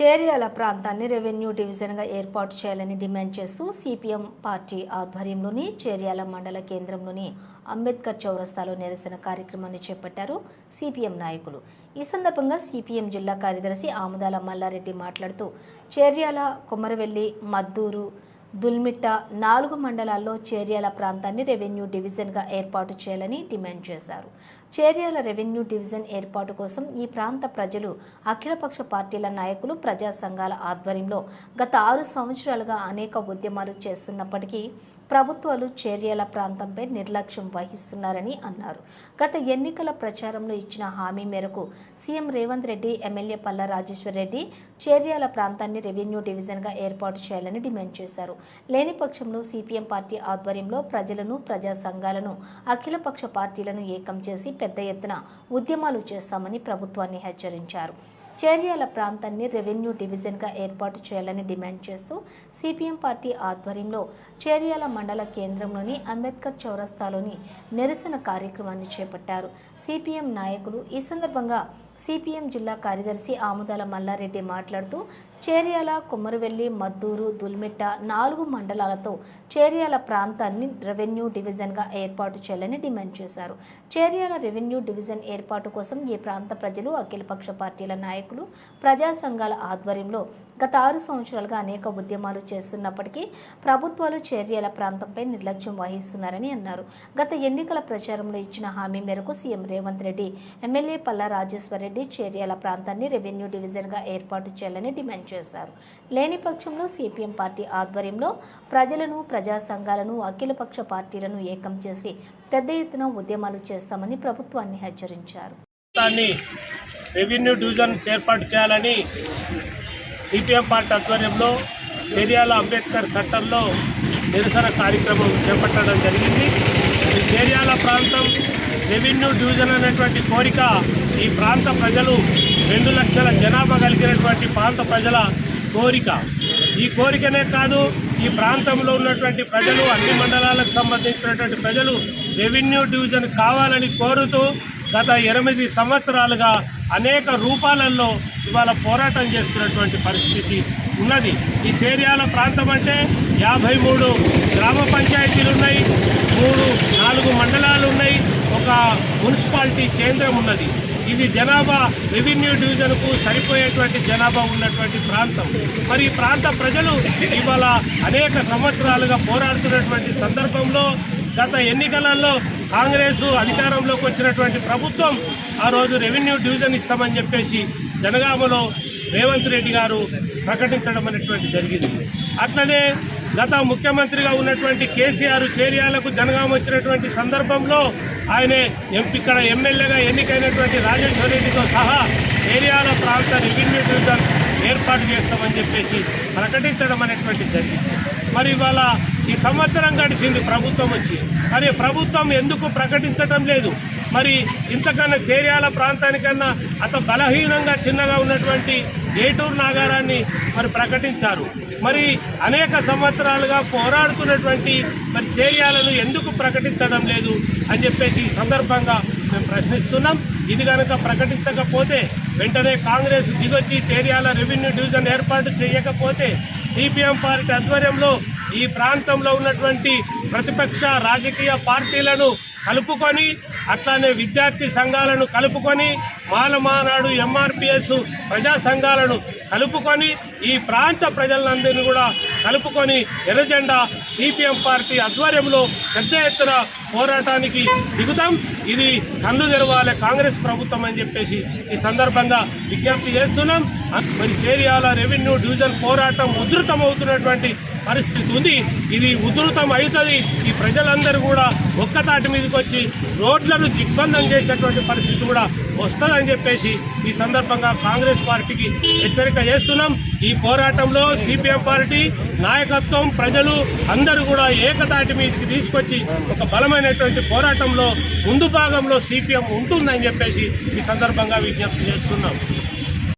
చేర్యాల ప్రాంతాన్ని రెవెన్యూ డివిజన్గా ఏర్పాటు చేయాలని డిమాండ్ చేస్తూ సిపిఎం పార్టీ ఆధ్వర్యంలోని చేర్యాల మండల కేంద్రంలోని అంబేద్కర్ చౌరస్తాలో నిరసన కార్యక్రమాన్ని చేపట్టారు సిపిఎం నాయకులు. ఈ సందర్భంగా సిపిఎం జిల్లా కార్యదర్శి ఆముదాల మల్లారెడ్డి మాట్లాడుతూ చేర్యాల కొమరవెల్లి మద్దూరు దుల్మిట్ట నాలుగు మండలాల్లో చేర్యాల ప్రాంతాన్ని రెవెన్యూ డివిజన్గా ఏర్పాటు చేయాలని డిమాండ్ చేశారు. చేర్యాల రెవెన్యూ డివిజన్ ఏర్పాటు కోసం ఈ ప్రాంత ప్రజలు అఖిలపక్ష పార్టీల నాయకులు ప్రజా సంఘాల ఆధ్వర్యంలో గత ఆరు సంవత్సరాలుగా అనేక ఉద్యమాలు చేస్తున్నప్పటికీ ప్రభుత్వాలు చేర్యాల ప్రాంతంపై నిర్లక్ష్యం వహిస్తున్నారని అన్నారు. గత ఎన్నికల ప్రచారంలో ఇచ్చిన హామీ మేరకు సీఎం రేవంత్ రెడ్డి ఎమ్మెల్యే పల్లా రాజేశ్వర్ రెడ్డి చేర్యాల ప్రాంతాన్ని రెవెన్యూ డివిజన్గా ఏర్పాటు చేయాలని డిమాండ్ చేశారు. లేని పక్షంలో సిపిఎం పార్టీ ఆధ్వర్యంలో ప్రజలను ప్రజా సంఘాలను అఖిలపక్ష పార్టీలను ఏకం చేసి పెద్ద ఎత్తున ఉద్యమాలు చేస్తామని ప్రభుత్వాన్ని హెచ్చరించారు. చేర్యాల ప్రాంతాన్ని రెవెన్యూ డివిజన్గా ఏర్పాటు చేయాలని డిమాండ్ చేస్తూ సిపిఎం పార్టీ ఆధ్వర్యంలో చేర్యాల మండల కేంద్రంలోని అంబేద్కర్ చౌరస్తాలోని నిరసన కార్యక్రమాన్ని చేపట్టారు. సిపిఎం నాయకులు ఈ సందర్భంగా సిపిఎం జిల్లా కార్యదర్శి ఆముదాల మల్లారెడ్డి మాట్లాడుతూ చేర్యాల కుమ్మరవెల్లి మద్దూరు దుల్మిట్ట నాలుగు మండలాలతో చేర్యాల ప్రాంతాన్ని రెవెన్యూ డివిజన్గా ఏర్పాటు చేయాలని డిమాండ్ చేశారు. చేర్యాల రెవెన్యూ డివిజన్ ఏర్పాటు కోసం ఈ ప్రాంత ప్రజలు అఖిలపక్ష పార్టీల నాయకులు ప్రజా సంఘాల ఆధ్వర్యంలో గత ఆరు సంవత్సరాలుగా అనేక ఉద్యమాలు చేస్తున్నప్పటికీ ప్రభుత్వాలు చేర్యాల ప్రాంతంపై నిర్లక్ష్యం వహిస్తున్నారని అన్నారు. గత ఎన్నికల ప్రచారంలో ఇచ్చిన హామీ మేరకు సీఎం రేవంత్ రెడ్డి ఎమ్మెల్యే పల్లా రాజేశ్వరరెడ్డి రెడ్డి ప్రాంతాన్ని రెవెన్యూ డివిజన్గా ఏర్పాటు చేయాలని డిమాండ్ చేశారు. లేని పక్షంలో సిపిఎం పార్టీ ఆధ్వర్యంలో ప్రజలను ప్రజా సంఘాలను అఖిలపక్ష పార్టీలను ఏకం చేసి పెద్ద ఎత్తున ఉద్యమాలు చేస్తామని ప్రభుత్వాన్ని హెచ్చరించారు. రెవెన్యూ డివిజన్ ఏర్పాటు చేయాలని సిపిఎం పార్టీ ఆధ్వర్యంలో చేర్యాల అంబేద్కర్ సెంటర్లో నిరసన కార్యక్రమం చేపట్టడం జరిగింది. ఈ చేర్యాల ప్రాంతం రెవెన్యూ డివిజన్ అనేటువంటి కోరిక ఈ ప్రాంత ప్రజలు రెండు లక్షల జనాభా కలిగినటువంటి ప్రాంత ప్రజల కోరిక. ఈ కోరికనే కాదు ఈ ప్రాంతంలో ఉన్నటువంటి ప్రజలు అన్ని మండలాలకు సంబంధించినటువంటి ప్రజలు రెవెన్యూ డివిజన్ కావాలని కోరుతూ గత ఎనిమిది సంవత్సరాలుగా అనేక రూపాలలో ఇవాళ పోరాటం చేస్తున్నటువంటి పరిస్థితి ఉన్నది. ఈ చేర్యాల ప్రాంతం అంటే యాభై మూడు గ్రామ పంచాయతీలు ఉన్నాయి మూడు నాలుగు మండలాలు ఉన్నాయి ఒక మున్సిపాలిటీ కేంద్రం ఉన్నది. ఇది జనాభా రెవెన్యూ డివిజన్కు సరిపోయేటువంటి జనాభా ఉన్నటువంటి ప్రాంతం. మరి ఈ ప్రాంత ప్రజలు ఇవాళ అనేక సంవత్సరాలుగా పోరాడుతున్నటువంటి సందర్భంలో గత ఎన్నికలలో కాంగ్రెస్ అధికారంలోకి వచ్చినటువంటి ప్రభుత్వం ఆ రోజు రెవెన్యూ డివిజన్ ఇస్తామని చెప్పేసి జనగామలో రేవంత్ రెడ్డి గారు ప్రకటించడం అనేటువంటి జరిగింది. అట్లనే గత ముఖ్యమంత్రిగా ఉన్నటువంటి కేసీఆర్ చేరియాలకు జనగామ వచ్చినటువంటి సందర్భంలో ఆయన ఎంపీ ఇక్కడ ఎమ్మెల్యేగా ఎన్నికైనటువంటి రాజేశ్వర రెడ్డితో సహా ఏరియాల ప్రాంత రెవెన్యూ డివిజన్ ఏర్పాటు చేస్తామని చెప్పేసి ప్రకటించడం అనేటువంటి జరిగింది. మరి ఇవాళ ఈ సంవత్సరం గడిచింది ప్రభుత్వం వచ్చి. మరి ప్రభుత్వం ఎందుకు ప్రకటించడం లేదు? మరి ఇంతకన్నా చేర్యాల ప్రాంతానికన్నా అంత బలహీనంగా చిన్నగా ఉన్నటువంటి ఏటూరు నాగారాన్ని మరి ప్రకటించారు. మరి అనేక సంవత్సరాలుగా పోరాడుతున్నటువంటి మరి చేర్యాలను ఎందుకు ప్రకటించడం లేదు అని చెప్పేసి ఈ సందర్భంగా మేము ప్రశ్నిస్తున్నాం. ఇది కనుక ప్రకటించకపోతే వెంటనే కాంగ్రెస్ దిగొచ్చి చేర్యాల రెవెన్యూ డివిజన్ ఏర్పాటు చేయకపోతే సిపిఎం పార్టీ ఆధ్వర్యంలో ఈ ప్రాంతంలో ఉన్నటువంటి ప్రతిపక్ష రాజకీయ పార్టీలను కలుపుకొని అట్లానే విద్యార్థి సంఘాలను కలుపుకొని మాలమానాడు ఎంఆర్పిఎస్ ప్రజా సంఘాలను కలుపుకొని ఈ ప్రాంత ప్రజలందరినీ కూడా కలుపుకొని ఎర్రజెండా సిపిఎం పార్టీ ఆధ్వర్యంలో పెద్ద ఎత్తున పోరాటానికి దిగుతాం. ఇది కళ్ళు తెరవాలి కాంగ్రెస్ ప్రభుత్వం అని చెప్పేసి ఈ సందర్భంగా విజ్ఞప్తి చేస్తున్నాం. మరి చేరియాల రెవెన్యూ డివిజన్ పోరాటం ఉధృతమవుతున్నటువంటి పరిస్థితి ఉంది. ఇది ఉధృతం అవుతుంది. ఈ ప్రజలందరూ కూడా ఒక్కతాటి మీదకి వచ్చి రోడ్లను దిగ్బంధం చేసేటువంటి పరిస్థితి కూడా వస్తుందని చెప్పేసి ఈ సందర్భంగా కాంగ్రెస్ పార్టీకి హెచ్చరిక చేస్తున్నాం. ఈ పోరాటంలో సిపిఎం పార్టీ నాయకత్వం ప్రజలు అందరూ కూడా ఏకతాటి మీదకి తీసుకొచ్చి ఒక బలమైనటువంటి పోరాటంలో ముందు భాగంలో సిపిఎం ఉంటుందని చెప్పేసి ఈ సందర్భంగా విజ్ఞప్తి చేస్తున్నాం.